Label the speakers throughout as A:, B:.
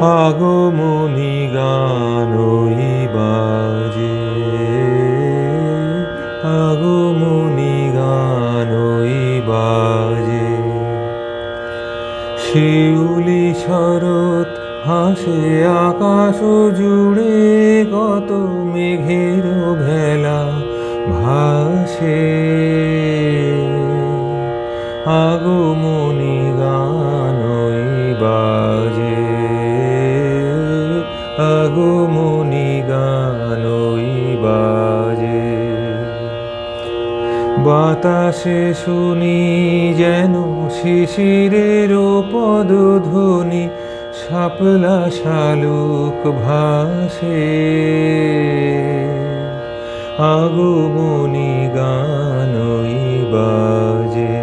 A: আগমনি গানই বাজে। আগমনি গানই বাজে। শিউলি শরৎ হাসে, আকাশ জুড়ে কত মেঘের ভেলা ভাসে। আগমনি গানই বাতাসে শুনি যেন শিশিরের পদধ্বনি শাপলা শালুক ভাসে। আগমনি গানই বাজে।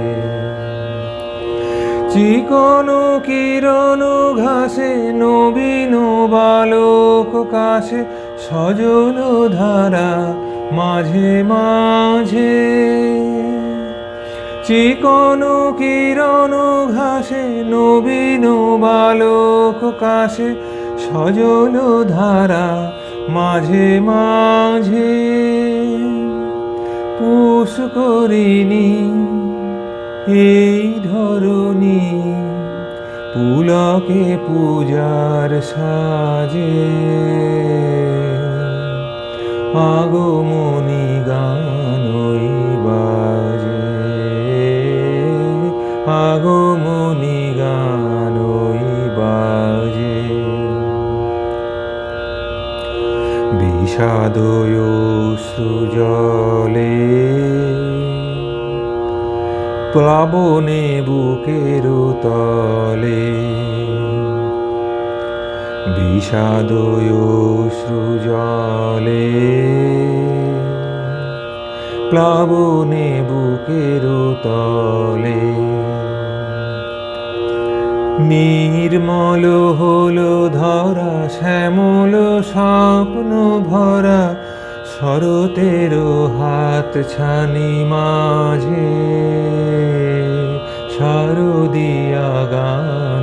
A: চিকন কিরণ ঘাসে, নবীন বালক কাশে, সজল ধারা মাঝে মাঝে চিকন কিরণ ঘাসে নবীন বালক কাশে সজল ধারা মাঝে মাঝে পুষ করিনি এই ধরনী পুলকে পূজার সাজে। আগমনি গানই বাজে। আগমনি গানই বাজে। বিষাদয় সৃজলে প্লাবনে বুকের তলে। বিষাদয় সৃজলে প্লাবনে বুকের তলে। নির্মল হলো ধরা শ্যামল স্বপ্ন ভরা শরতের হাত ছানি মাঝে। শারদিয়া গানই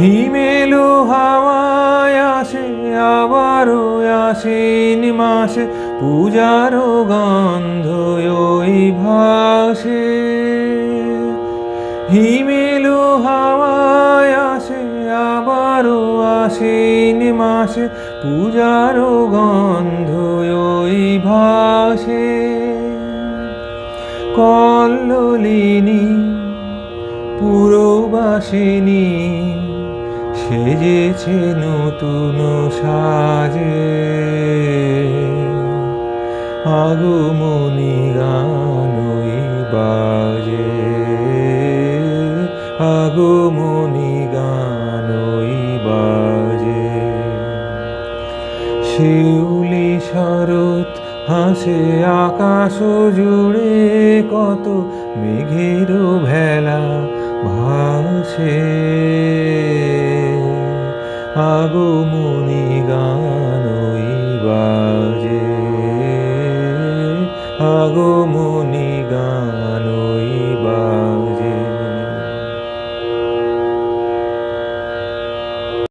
A: হিমেলো হাওয়ায় আসে, আবারও আসেন মাসে, পূজারও গন্ধ ওই ভাসে। হিমেলো হাওয়ায় আসে, আবারও আসেন মাসে, পূজারও গন্ধ ওই ভাসে। কল্লিনী পুরবাসিনী সেজেছে নতুন সাজে। আগমনি গানই বাজে। আগমনি গানই বাজে। শিউলি শরৎ হাসে আকাশ জুড়ে কত মেঘের ভেলা ভাসে। আগমনি গানই বাজে। আগমনি